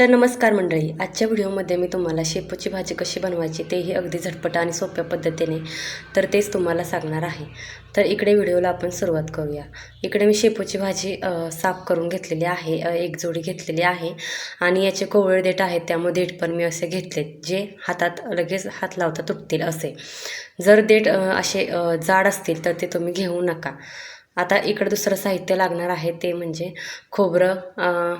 तर नमस्कार मंडळी आजच्या व्हिडिओमध्ये मी तुम्हाला शेपूची भाजी कशी बनवायची तेही अगदी झटपट आणि सोप्या पद्धतीने तर तेच तुम्हाला सांगणार आहे. तर इकडे व्हिडिओला आपण सुरुवात करूया. इकडे मी शेपूची भाजी साफ करून घेतलेली आहे एक जोडी घेतलेली आहे आणि याचे कोवळे देठ आहेत त्यामुळे देठ पण मी असे घेतले जे हातात लगेच हात लावता तुटतील असे. जर देठ असे जाड असतील तर ते तुम्ही घेऊ नका. आता इकडं दुसरं साहित्य लागणार आहे ते म्हणजे खोबरं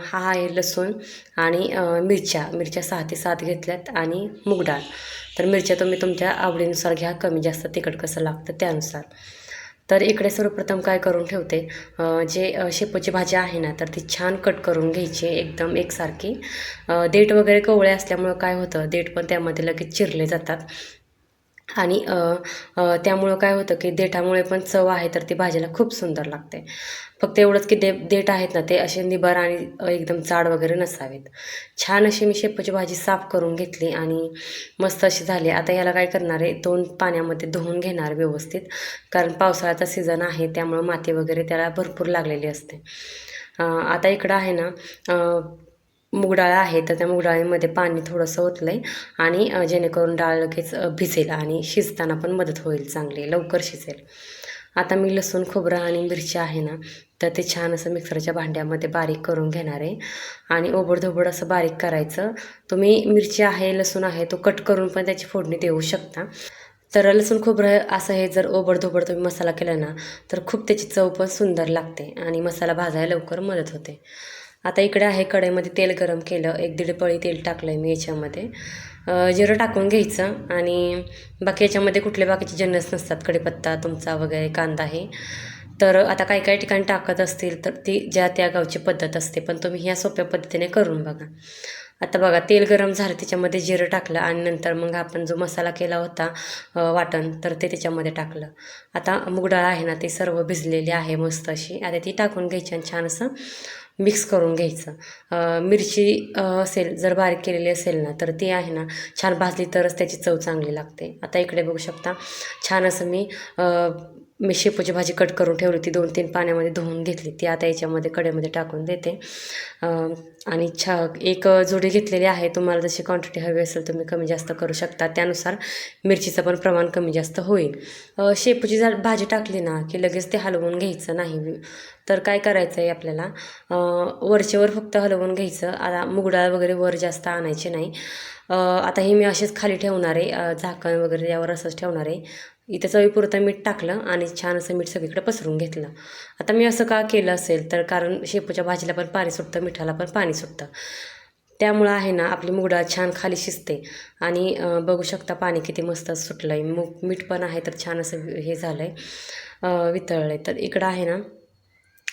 हा आहे लसूण आणि मिरच्या. मिरच्या सहा ते सात घेतल्यात आणि मूग डाळ. तर मिरच्या तुम्ही तुमच्या आवडीनुसार घ्या कमी जास्त तिखट कसं लागतं त्यानुसार. तर इकडे सर्वप्रथम काय करून ठेवते जे शेपूची भाजी आहे ना तर ती छान कट करून घ्यायची एकदम एकसारखी. देठ वगैरे कवळे असल्यामुळं काय होतं देठ पण त्यामध्ये लगेच चिरले जातात. आणि त्यामुळं काय होतं की देठामुळे पण चव आहे तर ती भाजीला खूप सुंदर लागते. फक्त एवढंच की दे देठ आहेत ना ते असे निबार आणि एकदम जाड वगैरे नसावेत. छान अशी मी शेपूची भाजी साफ करून घेतली आणि मस्त अशी झाली. आता याला काय करणार आहे दोन पाण्यामध्ये धुवून घेणार व्यवस्थित. कारण पावसाळ्याचा सीझन आहे त्यामुळं माती वगैरे त्याला भरपूर लागलेली असते. आता इकडं आहे ना मुगडाळ आहे तर त्या मुगडाळीमध्ये पाणी थोडंसं ओतलं आहे आणि जेणेकरून डाळ लगेच भिजेल आणि शिजताना पण मदत होईल चांगली लवकर शिजेल. आता मी लसूण खोबरं आणि मिरची आहे ना तर ते छान असं मिक्सरच्या भांड्यामध्ये बारीक करून घेणार आहे. आणि ओबडधोबड असं बारीक करायचं. तुम्ही मिरची आहे लसूण आहे तो कट करून पण त्याची फोडणी देऊ शकता. तर लसूण खोबरं असं हे जर ओबडधोबड तुम्ही मसाला केला ना तर खूप त्याची चव पण सुंदर लागते आणि मसाला भाजायला लवकर मदत होते. आता इकडे आहे कढईमध्ये तेल गरम केलं एक दीड पळी तेल टाकलं आहे मी याच्यामध्ये. जिरं टाकून घ्यायचं आणि बाकी याच्यामध्ये कुठले बाकीचे जन्नस नसतात कढीपत्ता तुमचा वगैरे कांदा आहे तर आता काही काही ठिकाणी टाकत असतील तर ती ज्या त्या गावची पद्धत असते पण तुम्ही ह्या सोप्या पद्धतीने करून बघा. आता बघा तेल गरम झालं त्याच्यामध्ये जिरं टाकलं आणि नंतर मग आपण जो मसाला केला होता वाटण तर ते त्याच्यामध्ये टाकलं. आता मूग डाळ आहे ना ते सर्व भिजलेली आहे मस्त अशी. आता ती टाकून घ्यायची आणि छान असं मिक्स करून घ्यायचं. मिरची असेल जर बारीक केलेली असेल ना तर ती आहे ना छान भाजली तरच त्याची चव चांगली लागते. आता इकडे बघू शकता छान असं मी मी शेपूची भाजी कट करून ठेवली ती दोन तीन पाण्यामध्ये धुवून घेतली. ती आता याच्यामध्ये कडेमध्ये टाकून देते. आणि छा एक जोडी घेतलेली आहे. तुम्हाला जशी क्वांटिटी हवी असेल तुम्ही कमी जास्त करू शकता. त्यानुसार मिरचीचं पण प्रमाण कमी जास्त होईल. शेपूची जर भाजी टाकली ना की लगेच ते हलवून घ्यायचं नाही. तर काय करायचं आहे आपल्याला वरचेवर फक्त हलवून घ्यायचं. आता मुगडाळ वगैरे वर जास्त आणायची नाही. आता हे मी असेच खाली ठेवणार आहे. झाकण वगैरे यावर असंच ठेवणार आहे. इथं चवीपुरतं मीठ टाकलं आणि छान असं मीठ सगळीकडे पसरून घेतलं. आता मी असं का केलं असेल तर कारण शेपूच्या भाजीला पण पाणी सुटतं मिठाला पण पाणी सुटतं. त्यामुळं आहे ना आपली मुगडाळ छान खाली शिजते. आणि बघू शकता पाणी किती मस्त सुटलं आहे मूग मीठ पण आहे तर छान असं हे झालं आहे वितळलं आहे तर इकडं आहे ना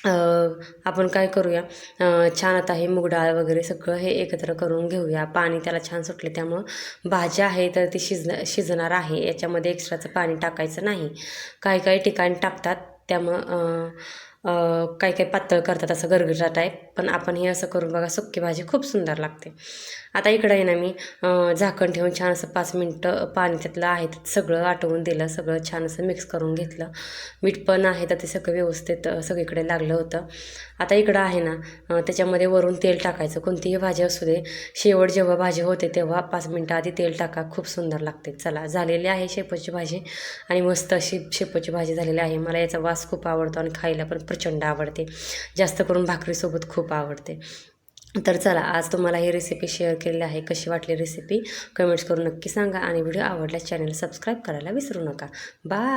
आपण काय करूया? छान आता हे मूग डाळ वगैरे सगळं हे एकत्र करून घेऊया. पाणी त्याला छान सुटले त्यामुळं भाजी आहे तर ती शिजन शिजणार आहे. याच्यामध्ये एक्स्ट्राचं पाणी टाकायचं नाही. काही काही ठिकाणी टाकतात त्यामुळं काही काही पातळ करतात असं गरगटा टाईप पण आपण हे असं करून बघा सुक्की भाजी खूप सुंदर लागते. आता इकडं आहे ना मी झाकण ठेवून छान असं पाच मिनटं पाणी त्यातलं आहे ते सगळं आटवून दिलं सगळं छान असं मिक्स करून घेतलं. मीठ पण आहे तर ते सगळं व्यवस्थित सगळीकडे लागलं होतं. आता इकडं आहे ना त्याच्यामध्ये वरून तेल टाकायचं. कोणतीही भाजी असू दे शेवट जेव्हा भाजी होते तेव्हा पाच मिनटं आधी तेल टाका. खूप सुंदर लागते. चला झालेली आहे शेपूची भाजी आणि मस्त अशी शेपूची भाजी झालेली आहे. मला याचा वास खूप आवडतो आणि खायला पण प्रचंड आवडते. जास्त करून भाकरीसोबत खूप आवडते. तर चला आज तुम्हाला ही रेसिपी शेअर केलेली आहे. कशी वाटली रेसिपी कमेंट्स करून नक्की सांगा आणि व्हिडिओ आवडल्यास चॅनल सबस्क्राईब करायला विसरू नका. बाय